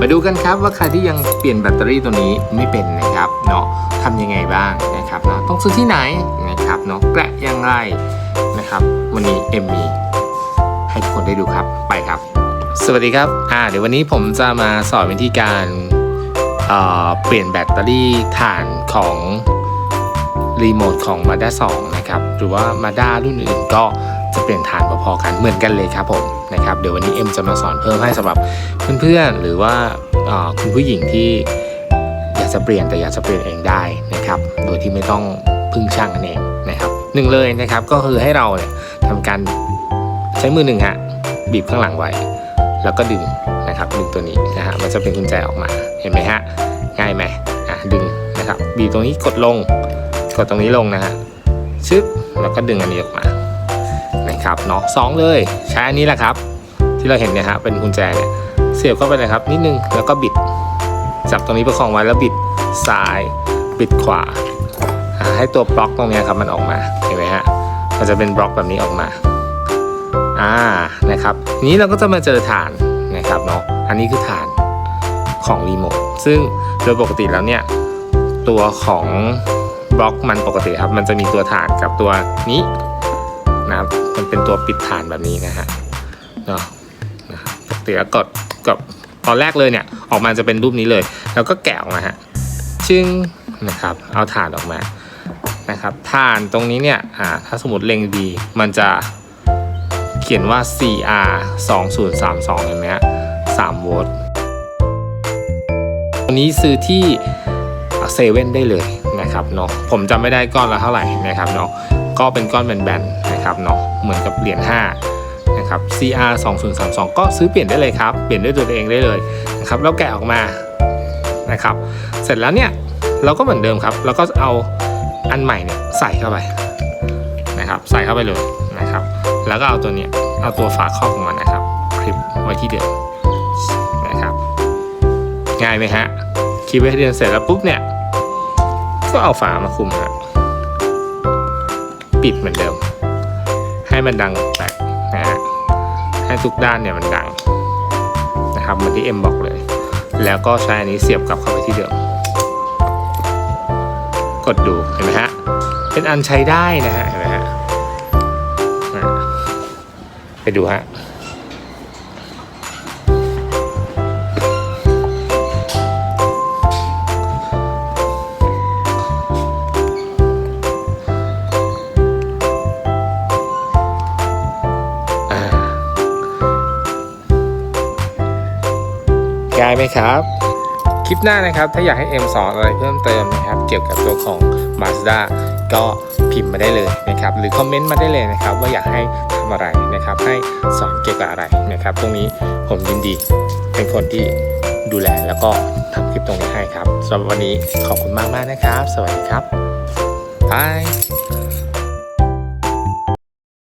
มาดูกันครับว่าใครที่ยังเปลี่ยนแบตเตอรี่ตัวนี้ไม่เป็นนะครับเนาะทำยังไงบ้างนะครับเนาะต้องซื้อที่ไหนนะครับเนาะแกะย่างไรนะครับ วันนี้เอ็มมีให้ทุกคนได้ดูครับไปครับ สวัสดีครับอ่าเดี๋ยววันนี้ผมจะมาสอนวิธีการเอ่อเปลี่ยนแบตเตอรี่ถ่านของรีโมทของ Mazda 2 นะครับ หรือว่า Mazda รุ่นอื่นก็ จะเปลี่ยนถ่านพอๆกันเหมือนกันเลยครับผมนะครับเดี๋ยววันนี้เอ็มจะมาสอนเพิ่มให้สำหรับเพื่อนๆหรือว่าคุณผู้หญิงที่อยากจะเปลี่ยนแต่อยากจะเปลี่ยนเองได้นะครับ โดยที่ไม่ต้องพึ่งช่างนั่นเองนะครับหนึ่งเลยนะครับก็คือให้เราเนี่ยทำการใช้มือหนึ่งฮะบีบข้างหลังไว้ แล้วก็ดึงนะครับดึงตัวนี้นะฮะมันจะเป็นกุญแจออกมาเห็นไหมฮะง่ายไหมอะดึงนะครับบีบตรงนี้กดลงกดตรงนี้ลงนะฮะชึบแล้วก็ดึงอันนี้ออกมา นะครับเนาะสองเลยใช้อันนี้แหละครับ ที่เราเห็นเนี่ยฮะเป็นกุญแจเนี่ยเสียบเข้าไปเลยครับ นิดนึงแล้วก็บิด จับตรงนี้ประคองไว้แล้วบิดซ้าย บิดขวา ให้ตัวบล็อกตรงนี้ครับมันออกมาเห็นไหมฮะมันจะเป็นบล็อกแบบนี้ออกมาอ่านะครับทีนี้เราก็จะมาเจอฐานนะครับเนาะอันนี้คือฐานของรีโมทซึ่งโดยปกติแล้วเนี่ยตัวของบล็อกมันปกติครับ มันจะมีตัวฐานกับตัวนี้ นะมันเป็นตัวปิดฐานแบบนี้นะฮะเนาะนะครับปกติแล้วกดกับตอนแรกเลยเนี่ยออกมาจะเป็นรูปนี้เลย แล้วก็แกะออกมาฮะชึ่งนะครับเอาฐานออกมานะครับฐานตรงนี้เนี่ยอ่าถ้าสมมติเล็งดีมันจะเขียนว่า CR 2032เห็นไหมฮะ3โวลต์ตัวนี้ซื้อที่เซเว่นได้เลยนะครับเนาะผมจำไม่ได้ก้อนละเท่าไหร่นะครับเนาะ ก็เป็นก้อนแบนๆนะครับเนาะเหมือนกับเหรียญ5นะครับ CR 2032ก็ซื้อเปลี่ยนได้เลยครับ เปลี่ยนด้วยตัวเองได้เลยนะครับแล้วแกะออกมานะครับ เสร็จแล้วเนี่ยเราก็เหมือนเดิมครับแล้วก็เอาอันใหม่เนี่ยใส่เข้าไปนะครับ ใส่เข้าไปเลยนะครับ แล้วก็เอาตัวเนี้ยเอาตัวฝาครอบของมันนะครับ คลิปไว้ที่เดิมนะครับ ง่ายไหมฮะคลิปไว้ที่เดิมเสร็จแล้วปุ๊บเนี่ยก็เอาฝามาคลุมฮะ ปิดเหมือนเดิม ให้มันดังแตกนะฮะให้ทุกด้านเนี่ยมันดังนะครับเหมือนที่เอ็มบอกเลย แล้วก็ใช้อันนี้เสียบกลับเข้าไปที่เดิม กดดูเห็นไหมฮะเป็นอันใช้ได้นะฮะเห็นไหมฮะไปดูฮะ ง่ายไหมครับ คลิปหน้านะครับ ถ้าอยากให้เอ็มสอนอะไรเพิ่มเติมนะครับ เกี่ยวกับตัวของ Mazda ก็พิมพ์มาได้เลยนะครับ หรือคอมเมนต์มาได้เลยนะครับ ว่าอยากให้ทำอะไรนะครับ ให้สอนเกี่ยวกับอะไรนะครับ ตรงนี้ผมยินดีเป็นคนที่ดูแลแล้วก็ทำคลิปตรงนี้ให้ครับสำหรับวันนี้ขอบคุณมากมากๆนะครับ สวัสดีครับบาย